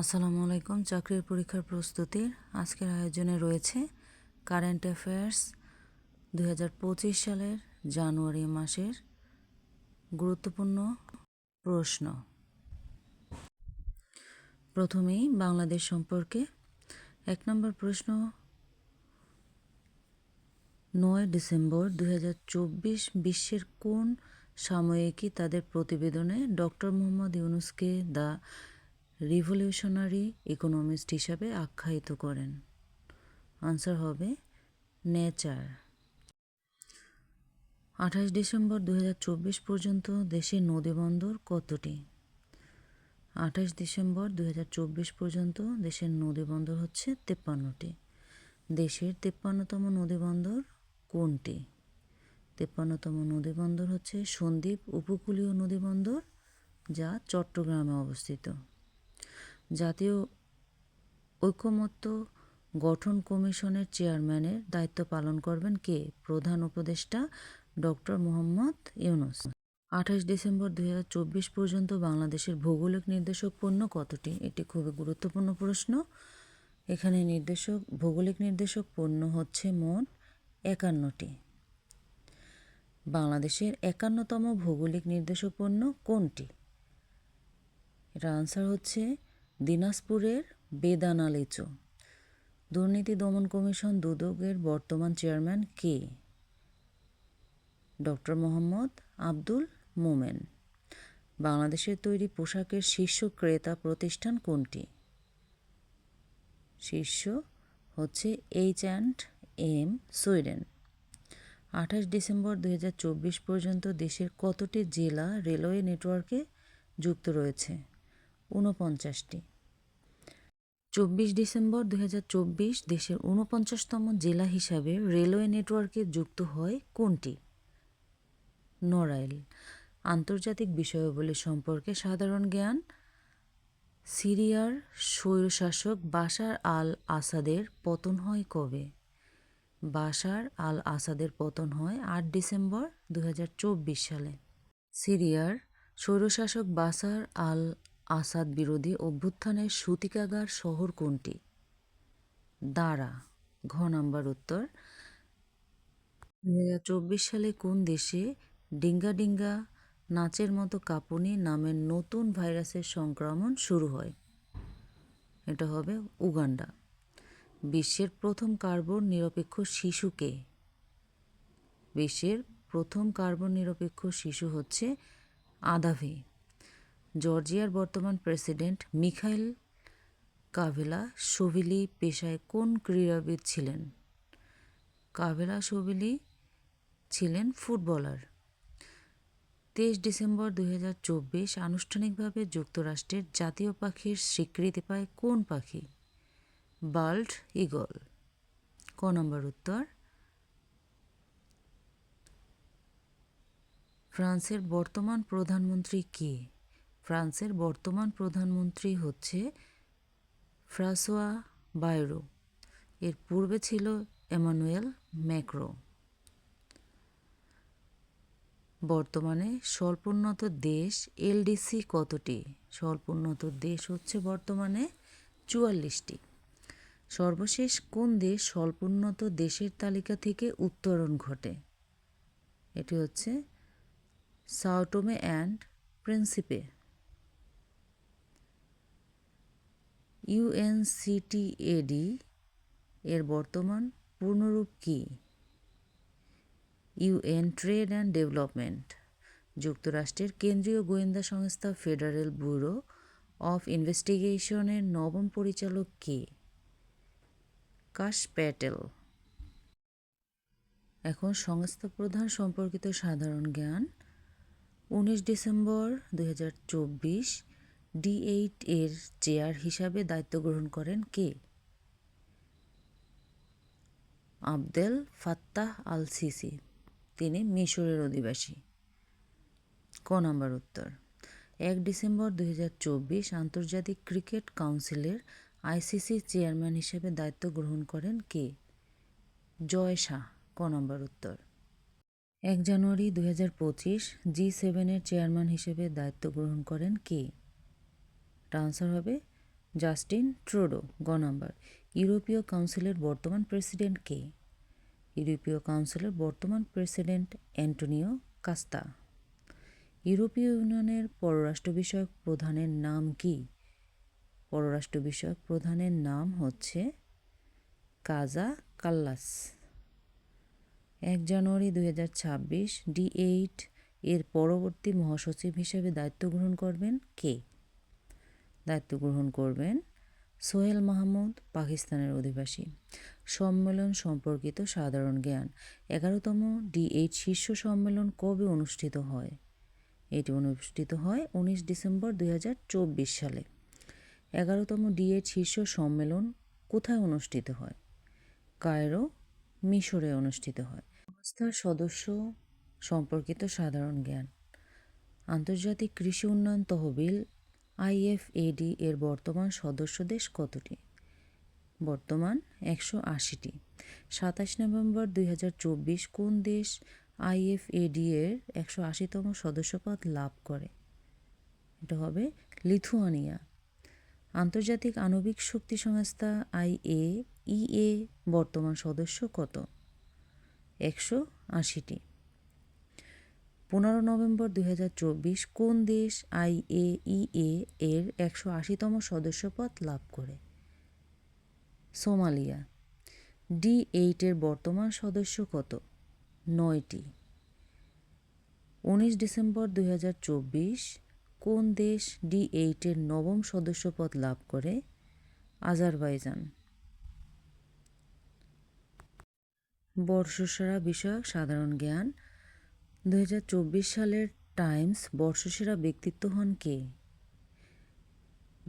আসসালামু আলাইকুম। চাকরির পরীক্ষার প্রস্তুতির আজকের আয়োজনে রয়েছে কারেন্ট অ্যাফেয়ার্স দু হাজার পঁচিশ সালের জানুয়ারি মাসের গুরুত্বপূর্ণ প্রশ্ন। প্রথমেই বাংলাদেশ সম্পর্কে এক নম্বর প্রশ্ন। নয় ডিসেম্বর দুই বিশ্বের কোন সাময়িকী তাদের প্রতিবেদনে ডক্টর মোহাম্মদ ইউনুসকে দ্য রিভলিউশনারি ইকোনমিস্ট হিসাবে আখ্যায়িত করেন। আনসার হবে, নেচার। আঠাশ ডিসেম্বর দু হাজার চব্বিশ পর্যন্ত দেশের নদীবন্দর কতটি? আঠাশ ডিসেম্বর দু হাজার চব্বিশ পর্যন্ত দেশের নদীবন্দর হচ্ছে তেপ্পান্নটি। দেশের তেপ্পান্নতম নদীবন্দর কোনটি? তেপ্পান্নতম নদীবন্দর হচ্ছে সন্দ্বীপ উপকূলীয় নদীবন্দর যা চট্টগ্রামে অবস্থিত। জাতীয় ঐকমত্য গঠন কমিশনের চেয়ারম্যানের দায়িত্ব পালন করবেন কে? প্রধান উপদেষ্টা ডক্টর মোহাম্মদ ইউনুস। আঠাশ ডিসেম্বর দু হাজার চব্বিশ পর্যন্ত বাংলাদেশের ভৌগোলিক নির্দেশক পণ্য কতটি? এটি খুবই গুরুত্বপূর্ণ প্রশ্ন। এখানে নির্দেশক, ভৌগোলিক নির্দেশক পণ্য হচ্ছে মোট একান্নটি। বাংলাদেশের একান্নতম ভৌগোলিক নির্দেশক পণ্য কোনটি? এটা আনসার হচ্ছে দিনাজপুরের বেদানা লিচু দুর্নীতি দমন কমিশন দুদকের বর্তমান চেয়ারম্যান কে? ডক্টর মোহাম্মদ আব্দুল মোমেন। বাংলাদেশের তৈরি পোশাকের শীর্ষ ক্রেতা প্রতিষ্ঠান কোনটি? শীর্ষ হচ্ছে এইচ অ্যান্ড এম সুইডেন। আঠাশ ডিসেম্বর দু হাজার চব্বিশ পর্যন্ত দেশের কতটি জেলা রেলওয়ে নেটওয়ার্কে যুক্ত রয়েছে? ঊনপঞ্চাশটি। চব্বিশ ডিসেম্বর দুই হাজার চব্বিশ দেশের ঊনপঞ্চাশতম জেলা হিসাবে রেলওয়ে নেটওয়ার্কে যুক্ত হয় কোনটি? নড়াইল। আন্তর্জাতিক বিষয়াবলী সম্পর্কে সাধারণ জ্ঞান, সিরিয়ার স্বৈরশাসক বাশার আল আসাদের পতন হয় কবে? বাশার আল আসাদের পতন হয় আট ডিসেম্বর দু হাজার চব্বিশ সালে। সিরিয়ার স্বৈরশাসক বাসার আল আসাদ বিরোধী অভ্যুত্থানের সূতিকাগার শহর কোনটি? দাঁড়া, ঘ নাম্বার উত্তর। দু হাজার চব্বিশ সালে কোন দেশে ডিঙ্গা ডিঙ্গা নাচের মতো কাঁপুনি নামের নতুন ভাইরাসের সংক্রমণ শুরু হয়? এটা হবে উগান্ডা। বিশ্বের প্রথম কার্বন নিরপেক্ষ শিশুকে বিশ্বের প্রথম কার্বন নিরপেক্ষ শিশু হচ্ছে আদাভি। জর্জিয়ার বর্তমান প্রেসিডেন্ট মিখাইল কাভেলা সোভিলি পেশায় কোন ক্রীড়াবিদ ছিলেন? কাভেলা সোভিলি ছিলেন ফুটবলার। তেইশ ডিসেম্বর দু হাজার চব্বিশ আনুষ্ঠানিকভাবে যুক্তরাষ্ট্রের জাতীয় পাখির স্বীকৃতি পায় কোন পাখি? Bald eagle. ক নম্বর উত্তর। ফ্রান্সের বর্তমান প্রধানমন্ত্রী কে? ফ্রান্সের বর্তমান প্রধানমন্ত্রী হচ্ছে ফ্রাসোয়া বায়রো এর পূর্বে ছিল এমানুয়েল ম্যাক্রো। বর্তমানে স্বল্পোন্নত দেশ এলডিসি কতটি? স্বল্পোন্নত দেশ হচ্ছে বর্তমানে চুয়াল্লিশটি। সর্বশেষ কোন দেশ স্বল্পোন্নত দেশের তালিকা থেকে উত্তরণ ঘটে? এটি হচ্ছে সাউটোমে অ্যান্ড প্রিন্সিপে। ইউএনসিটিএডি এর বর্তমান পূর্ণরূপ কী? ইউএন ট্রেড অ্যান্ড ডেভেলপমেন্ট যুক্তরাষ্ট্রের কেন্দ্রীয় গোয়েন্দা সংস্থা ফেডারেল ব্যুরো অফ ইনভেস্টিগেশনের নবম পরিচালক কে? কাশ প্যাটেল। এখন সংস্থা প্রধান সম্পর্কিত সাধারণ জ্ঞান, উনিশ ডিসেম্বর দু হাজার চব্বিশ হাজার চব্বিশ ডি এইট এর চেয়ার হিসাবে দায়িত্ব গ্রহণ করেন কে? আবদেল ফাত্তাহ আল সিসি তিনি মিশরের অধিবাসী। ক নম্বর উত্তর। এক ডিসেম্বর দু হাজার চব্বিশ আন্তর্জাতিক ক্রিকেট কাউন্সিলের আইসিসি চেয়ারম্যান হিসেবে দায়িত্ব গ্রহণ করেন কে? জয় শাহ। ক নম্বর উত্তর। এক জানুয়ারি দু হাজার পঁচিশ জি সেভেনের চেয়ারম্যান হিসেবে দায়িত্ব গ্রহণ করেন কে? আনসার হবে জাস্টিন ট্রুডো গ নাম্বার। ইউরোপীয় কাউন্সিলের বর্তমান প্রেসিডেন্ট কে? ইউরোপীয় কাউন্সিলের বর্তমান প্রেসিডেন্ট অ্যান্টোনিও কাস্তা। ইউরোপীয় ইউনিয়নের পররাষ্ট্র বিষয়ক প্রধানের নাম কি? পররাষ্ট্র বিষয়ক প্রধানের নাম হচ্ছে কাজা কাল্লাস। এক জানুয়ারি দুই হাজার ছাব্বিশ, ডি এইট এর পরবর্তী মহাসচিব হিসেবে দায়িত্ব গ্রহণ করবেন কে? দায়িত্ব গ্রহণ করবেন সোহেল মাহমুদ, পাকিস্তানের অধিবাসী। সম্মেলন সম্পর্কিত সাধারণ জ্ঞান। এগারোতম ডি এইট শীর্ষ সম্মেলন কবে অনুষ্ঠিত হয়? এটি অনুষ্ঠিত হয় উনিশ ডিসেম্বর দুই হাজার চব্বিশ সালে। এগারোতম ডি এইট শীর্ষ সম্মেলন কোথায় অনুষ্ঠিত হয়? কায়রো, মিশরে অনুষ্ঠিত হয়। সংস্থার সদস্য সম্পর্কিত সাধারণ জ্ঞান। আন্তর্জাতিক কৃষি উন্নয়ন তহবিল আইএফএডি এর বর্তমান সদস্য দেশ কতটি? বর্তমান একশো আশিটি। সাতাশ নভেম্বর দুই হাজার চব্বিশ কোন দেশ আইএফএডি এর একশো আশিতম সদস্যপদ লাভ করে? এটা হবে লিথুয়ানিয়া। আন্তর্জাতিক আণবিক শক্তি সংস্থা আইএ ইএ বর্তমান সদস্য কত? একশো আশিটি। পনেরো নভেম্বর দুই হাজার চব্বিশ কোন দেশ আইএইএ এর একশো আশিতম সদস্যপদ লাভ করে? সোমালিয়া। ডি এইটের বর্তমান সদস্য কত? নয়টি। উনিশ ডিসেম্বর দুই হাজার চব্বিশ কোন দেশ ডি এইটের নবম সদস্যপদ লাভ করে? আজারবাইজান। বর্ষসেরা বিষয়ক সাধারণ জ্ঞান দু হাজার চব্বিশ সালের টাইমস বর্ষসেরা ব্যক্তিত্ব হন কে?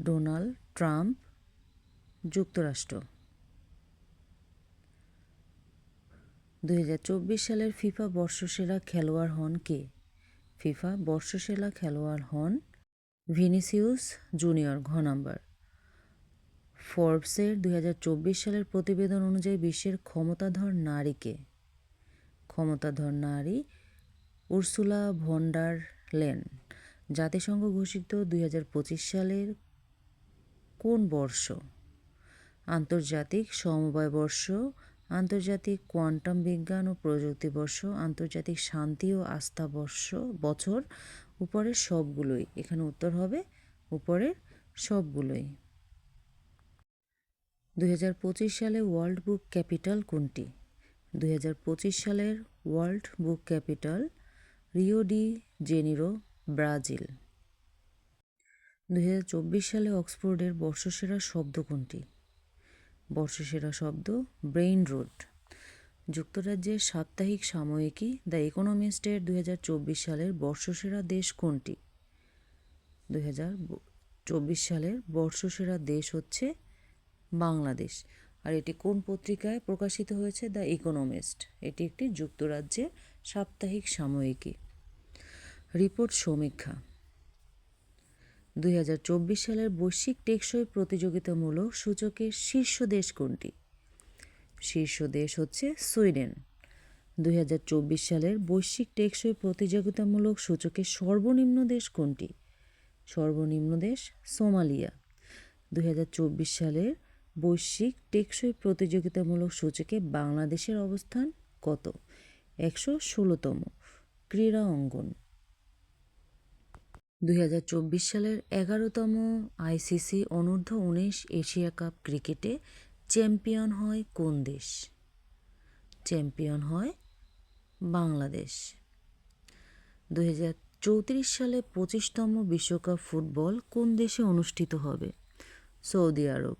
ডোনাল্ড ট্রাম্প, যুক্তরাষ্ট্র। দু হাজার চব্বিশ সালের ফিফা বর্ষসেরা খেলোয়াড় হন কে? ফিফা বর্ষসেরা খেলোয়াড় হন ভিনিসিউস জুনিয়র, ঘ নাম্বার। ফোর্বসের দুই সালের প্রতিবেদন অনুযায়ী বিশ্বের ক্ষমতাধর নারীকে ক্ষমতাধর নারী উর্সুলা ভন্ডার লেন, জাতিসংঘ ঘোষিত দুই হাজার পঁচিশ সালের কোন বর্ষ? আন্তর্জাতিক সমবায় বর্ষ, আন্তর্জাতিক কোয়ান্টাম বিজ্ঞান ও প্রযুক্তি বর্ষ, আন্তর্জাতিক শান্তি ও আস্থা বর্ষ, বছর, উপরের সবগুলোই। এখানে উত্তর হবে উপরের সবগুলোই। দু হাজার পঁচিশ সালে ওয়ার্ল্ড বুক ক্যাপিটাল কোনটি? দু হাজার পঁচিশ সালের world book capital Rio de Janeiro, Brazil. দু হাজার চব্বিশ সালে অক্সফোর্ডের বর্ষসেরা শব্দ কোনটি? বর্ষসেরা শব্দ ব্রেইন রোড যুক্তরাজ্যের সাপ্তাহিক সাময়িকী দ্য ইকোনমিস্টের দুই হাজার চব্বিশ সালের বর্ষসেরা দেশ কোনটি? দু চব্বিশ সালের বর্ষসেরা দেশ হচ্ছে বাংলাদেশ। আর এটি কোন পত্রিকায় প্রকাশিত হয়েছে? The Economist. এটি একটি যুক্তরাজ্যের সাপ্তাহিক সাময়িকী। রিপোর্ট সমীক্ষা। দুই হাজার চব্বিশ সালের বৈশ্বিক টেকসই প্রতিযোগিতামূলক সূচকের শীর্ষ দেশ কোনটি? শীর্ষ দেশ হচ্ছে সুইডেন। দু হাজার চব্বিশ সালের বৈশ্বিক টেকসই প্রতিযোগিতামূলক সূচকের সর্বনিম্ন দেশ কোনটি? সর্বনিম্ন দেশ সোমালিয়া। দুই হাজার চব্বিশ সালের বৈশ্বিক টেকসই প্রতিযোগিতামূলক সূচকে বাংলাদেশের অবস্থান কত? একশো ষোলোতম ক্রীড়া অঙ্গন। দু হাজার চব্বিশ সালের এগারোতম আইসিসি অনূর্ধ্ব উনিশ এশিয়া কাপ ক্রিকেটে চ্যাম্পিয়ন হয় কোন দেশ? চ্যাম্পিয়ন হয় বাংলাদেশ। দু হাজার চৌত্রিশ সালে পঁচিশতম বিশ্বকাপ ফুটবল কোন দেশে অনুষ্ঠিত হবে? সৌদি আরব।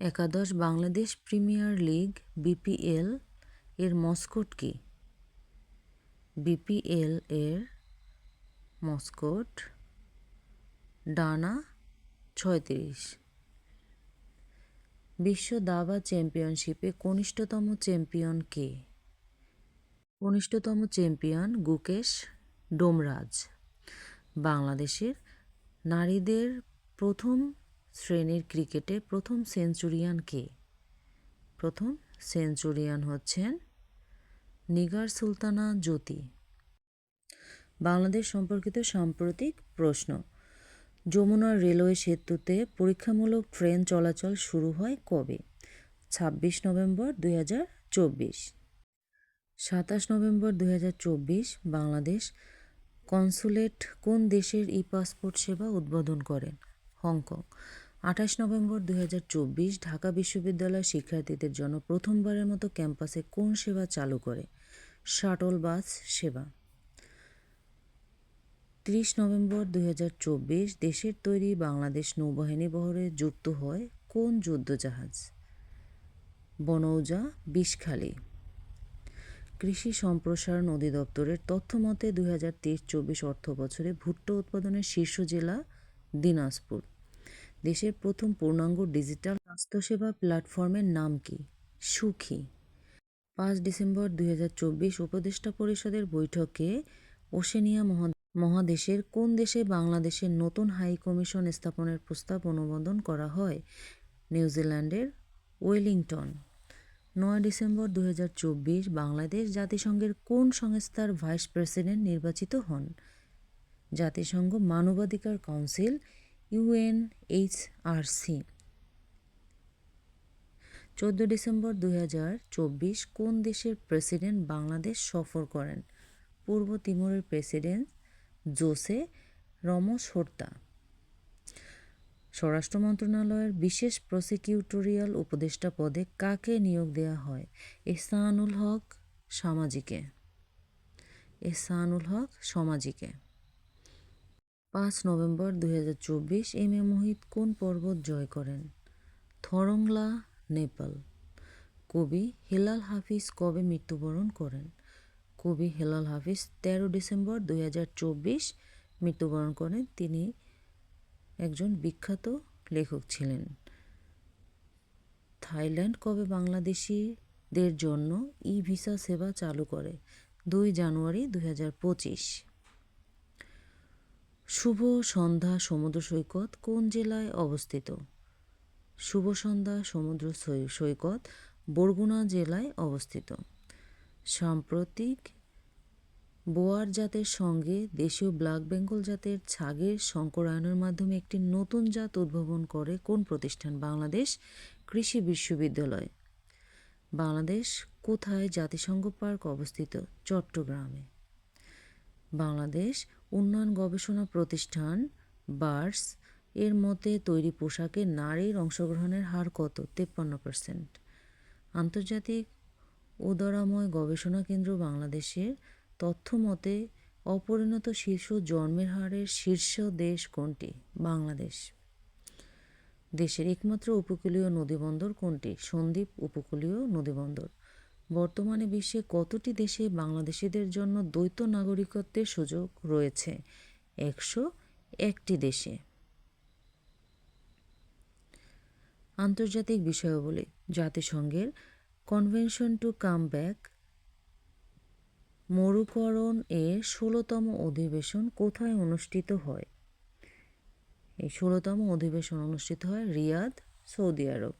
একাদশ বাংলাদেশ প্রিমিয়ার লিগ, বিপিএল এর মস্কট কি? বিপিএল এর মস্কট, ডানা, ছয়ত্রিশ। বিশ্ব দাবা চ্যাম্পিয়নশিপে কনিষ্ঠতম চ্যাম্পিয়ন কে? কনিষ্ঠতম চ্যাম্পিয়ন গুকেশ ডোমরাজ। বাংলাদেশের নারীদের প্রথম শ্রেণির ক্রিকেটে প্রথম সেঞ্চুরিয়ান কে? প্রথম সেঞ্চুরিয়ান হচ্ছেন নিগার সুলতানা জ্যোতি। বাংলাদেশ সম্পর্কিত সাম্প্রতিক প্রশ্ন। যমুনা রেলওয়ে সেতুতে পরীক্ষামূলক ট্রেন চলাচল শুরু হয় কবে? ছাব্বিশ নভেম্বর দুই হাজার চব্বিশ। সাতাশ নভেম্বর দুই হাজার চব্বিশ, বাংলাদেশ কনসুলেট কোন দেশের ই পাসপোর্ট সেবা উদ্বোধন করেন? হংকং। আঠাশ নভেম্বর দুই হাজার চব্বিশ, ঢাকা বিশ্ববিদ্যালয় শিক্ষার্থীদের জন্য প্রথমবারের মতো ক্যাম্পাসে কোন সেবা চালু করে? শাটল বাস সেবা। ত্রিশ নভেম্বর দুই হাজার চব্বিশ দেশের তৈরি বাংলাদেশ নৌবাহিনী বহরে যুক্ত হয় কোন যুদ্ধজাহাজ? বনৌজা, বিষখালী। কৃষি সম্প্রসারণ অধিদপ্তরের তথ্য মতে দুই হাজার তেইশ চব্বিশ অর্থ বছরে ভুট্টা উৎপাদনের শীর্ষ জেলা দিনাজপুর। দেশের প্রথম পূর্ণাঙ্গ ডিজিটাল স্বাস্থ্যসেবা প্ল্যাটফর্মের নাম কি? সুখী। পাঁচ ডিসেম্বর দুই হাজার চব্বিশ উপদেষ্টা পরিষদের বৈঠকে ওশেনিয়া মহা মহাদেশের কোন দেশে বাংলাদেশের নতুন হাই কমিশন স্থাপনের প্রস্তাব অনুমোদন করা হয়? নিউজিল্যান্ডের ওয়েলিংটন। নয় ডিসেম্বর দু হাজার চব্বিশ বাংলাদেশ জাতিসংঘের কোন সংস্থার ভাইস প্রেসিডেন্ট নির্বাচিত হন? জাতিসংঘ মানবাধিকার কাউন্সিল ইউএনএইচআরসি চোদ্দ ডিসেম্বর দু হাজার চব্বিশ কোন দেশের প্রেসিডেন্ট বাংলাদেশ সফর করেন? পূর্ব তিমুরের প্রেসিডেন্ট জোসে রমস হর্তা। স্বরাষ্ট্র মন্ত্রণালয়ের বিশেষ প্রসিকিউটোরিয়াল উপদেষ্টা পদে কাকে নিয়োগ দেওয়া হয়? এহসানুল হক সামাজিকে। এহসানুল হক সমাজিকে। পাঁচ নভেম্বর দু হাজার চব্বিশ এম এ মোহিত কোন পর্বত জয় করেন? থরংলা, নেপাল। কবি হেলাল হাফিজ কবে মৃত্যুবরণ করেন? কবি হেলাল হাফিজ তেরো ডিসেম্বর দুই হাজার চব্বিশ মৃত্যুবরণ করেন। তিনি একজন বিখ্যাত লেখক ছিলেন। থাইল্যান্ড কবে বাংলাদেশিদের জন্য ই ভিসা সেবা চালু করে? দুই জানুয়ারি দুই হাজার পঁচিশ। শুভ সন্ধ্যা সমুদ্র সৈকত কোন জেলায় অবস্থিত? শুভ সন্ধ্যা সমুদ্র সৈকত বরগুনা জেলায় অবস্থিত। সাম্প্রতিক বোয়ার জাতের সঙ্গে দেশীয় ব্ল্যাক বেঙ্গল জাতের ছাগের সংকরায়নের মাধ্যমে একটি নতুন জাত উদ্ভাবন করে কোন প্রতিষ্ঠান? বাংলাদেশ কৃষি বিশ্ববিদ্যালয়। বাংলাদেশ কোথায় জাতিসংঘ পার্ক অবস্থিত? চট্টগ্রামে। বাংলাদেশ উন্নয়ন গবেষণা প্রতিষ্ঠান, বার্স, এর মতে তৈরি পোশাকে নারীর অংশগ্রহণের হার কত? তেপ্পান্ন পার্সেন্ট আন্তর্জাতিক উদরাময় গবেষণা কেন্দ্র বাংলাদেশের তথ্য মতে অপরিণত শিশু জন্মের হারের শীর্ষ দেশ কোনটি? বাংলাদেশ। দেশের একমাত্র উপকূলীয় নদীবন্দর কোনটি? সন্দ্বীপ উপকূলীয় নদীবন্দর। বর্তমানে বিশ্বে কতটি দেশে বাংলাদেশিদের জন্য দ্বৈত নাগরিকত্বের সুযোগ রয়েছে? একশো একটি দেশে। আন্তর্জাতিক বিষয়াবলী। জাতিসংঘের কনভেনশন টু কাম ব্যাক মরুকরণ এর ষোলোতম অধিবেশন কোথায় অনুষ্ঠিত হয়? এই ষোলোতম অধিবেশন অনুষ্ঠিত হয় রিয়াদ, সৌদি আরব।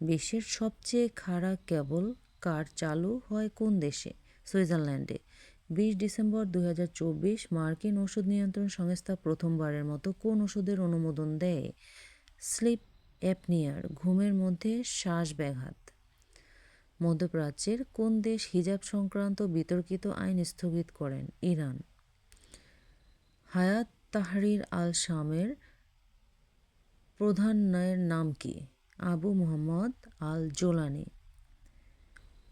বিশ্বের সবচেয়ে খাড়া কেবল কার চালু হয় কোন দেশে? সুইজারল্যান্ডে। বিশ ডিসেম্বর দু হাজার চব্বিশ মার্কিন ওষুধ নিয়ন্ত্রণ সংস্থা প্রথমবারের মতো কোন ওষুধের অনুমোদন দেয়? স্লিপ অ্যাপনিয়ার, ঘুমের মধ্যে শ্বাস ব্যাঘাত মধ্যপ্রাচ্যের কোন দেশ হিজাব সংক্রান্ত বিতর্কিত আইন স্থগিত করেন? ইরান। হায়াত তাহরির আল শামের প্রধান ন্যায়ের নাম কি? Abu Mohammad al Jolani.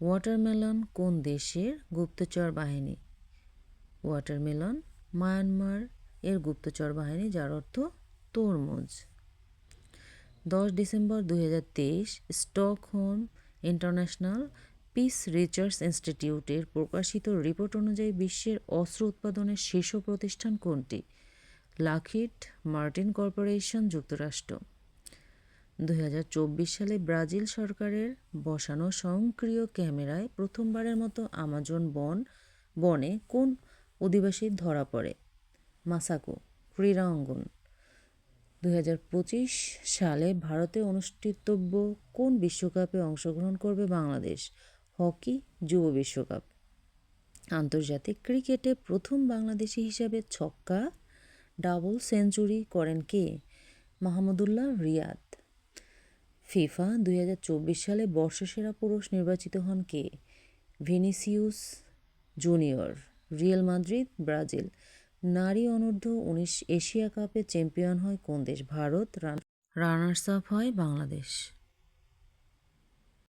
Watermelon কোন দেশের গুপ্তচর বাহিনী? ওয়াটারমেলন মায়ানমার এর গুপ্তচর বাহিনী, যার অর্থ তরমুজ। দশ ডিসেম্বর দুই হাজার তেইশ, স্টকহোম ইন্টারন্যাশনাল পিস রিসার্চ ইনস্টিটিউটের প্রকাশিত রিপোর্ট অনুযায়ী বিশ্বের অস্ত্র উৎপাদনের শীর্ষ প্রতিষ্ঠান কোনটি? লাখিট মার্টিন কর্পোরেশন, যুক্তরাষ্ট্র। দু হাজার চব্বিশ সালে ব্রাজিল সরকারের বসানো স্বয়ংক্রিয় ক্যামেরায় প্রথমবারের মতো আমাজন বন, বনে কোন অধিবাসী ধরা পড়ে? মাসাকো ক্রীড়া অঙ্গন দুই হাজার পঁচিশ সালে ভারতে অনুষ্ঠিতব্য কোন বিশ্বকাপে অংশগ্রহণ করবে বাংলাদেশ? হকি, যুব বিশ্বকাপ। আন্তর্জাতিক ক্রিকেটে প্রথম বাংলাদেশি হিসাবে ছক্কা, ডাবল সেঞ্চুরি করেন কে? মাহমুদুল্লাহ রিয়াদ। ফিফা দুই হাজার চব্বিশ সালে বর্ষসেরা পুরুষ নির্বাচিত হন কে? Vinicius Junior, Real Madrid, Brazil. নারী অনূর্ধ্ব উনিশ এশিয়া কাপে চ্যাম্পিয়ন হয় কোন দেশ? ভারত, রান রানার্স আপ হয় বাংলাদেশ।